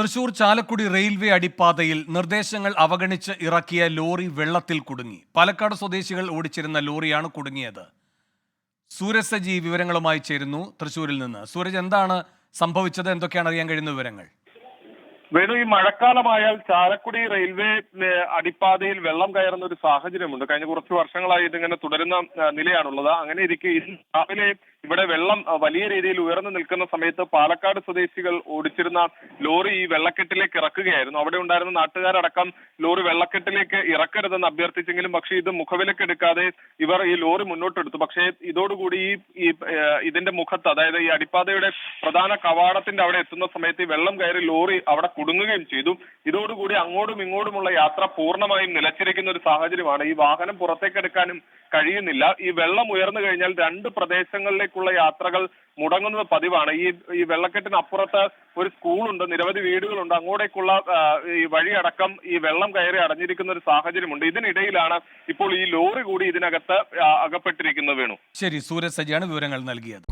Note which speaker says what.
Speaker 1: Thrissur Chalakudy railway അടിപ്പാതയിൽ നിർദ്ദേശങ്ങൾ അവഗണിച്ച് ഇറക്കിയ ലോറി വെള്ളത്തിൽ കുടുങ്ങി. പാലക്കാട് സ്വദേശികൾ ഓടിച്ചിരുന്ന ലോറിയാണ് കുടുങ്ങിയത്. സൂരജ് സജി വിവരങ്ങളുമായി ചേരുന്നു തൃശൂരിൽ നിന്ന്. സൂരജ് എന്താണ് സംഭവിച്ചത്? എന്തൊക്കെയാണ് അറിയാൻ കഴിയുന്ന വിവരങ്ങൾ?
Speaker 2: വേണു ഈ മഴക്കാലമായാൽ ചാലക്കുടി റെയിൽവേ അടിപ്പാതയിൽ വെള്ളം കയറുന്ന ഒരു സാഹചര്യമുണ്ട്. കഴിഞ്ഞ കുറച്ച് വർഷങ്ങളായി ഇതിങ്ങനെ തുടരുന്ന നിലയാണുള്ളത്. അങ്ങനെ ഇരിക്കെ ഇന്ന് രാവിലെ ഇവിടെ വെള്ളം വലിയ രീതിയിൽ ഉയർന്നു നിൽക്കുന്ന സമയത്ത് പാലക്കാട് സ്വദേശികൾ ഓടിച്ചിരുന്ന ലോറി ഈ വെള്ളക്കെട്ടിലേക്ക് ഇറക്കുകയായിരുന്നു. അവിടെ ഉണ്ടായിരുന്ന നാട്ടുകാരടക്കം ലോറി വെള്ളക്കെട്ടിലേക്ക് ഇറക്കരുതെന്ന് അഭ്യർത്ഥിച്ചെങ്കിലും പക്ഷേ ഇത് മുഖവിലക്കെടുക്കാതെ ഇവർ ഈ ലോറി മുന്നോട്ടെടുത്തു. പക്ഷേ ഇതോടുകൂടി ഈ ഇതിന്റെ മുഖത്ത് അതായത് ഈ അടിപ്പാതയുടെ പ്രധാന കവാടത്തിന്റെ അവിടെ എത്തുന്ന സമയത്ത് ഈ വെള്ളം കയറി ലോറി അവിടെ കുടുങ്ങുകയും ചെയ്തു. ഇതോടുകൂടി അങ്ങോട്ടും ഇങ്ങോട്ടുമുള്ള യാത്ര പൂർണമായും നിലച്ചിരിക്കുന്ന ഒരു സാഹചര്യമാണ്. ഈ വാഹനം പുറത്തേക്കെടുക്കാനും കഴിയുന്നില്ല. ഈ വെള്ളം ഉയർന്നു കഴിഞ്ഞാൽ രണ്ട് പ്രദേശങ്ങളിലേക്കുള്ള യാത്രകൾ മുടങ്ങുന്നത് പതിവാണ്. ഈ ഈ വെള്ളക്കെട്ടിന് അപ്പുറത്ത് ഒരു സ്കൂളുണ്ട് നിരവധി വീടുകളുണ്ട്. അങ്ങോട്ടേക്കുള്ള ഈ വഴിയടക്കം ഈ വെള്ളം കയറി അടഞ്ഞിരിക്കുന്ന ഒരു സാഹചര്യമുണ്ട്. ഇതിനിടയിലാണ് ഇപ്പോൾ ഈ ലോറി കൂടി ഇതിനകത്ത് അകപ്പെട്ടിരിക്കുന്നത് വേണു.
Speaker 1: ശരി സൂരജ് സജിയാണ് വിവരങ്ങൾ നൽകിയത്.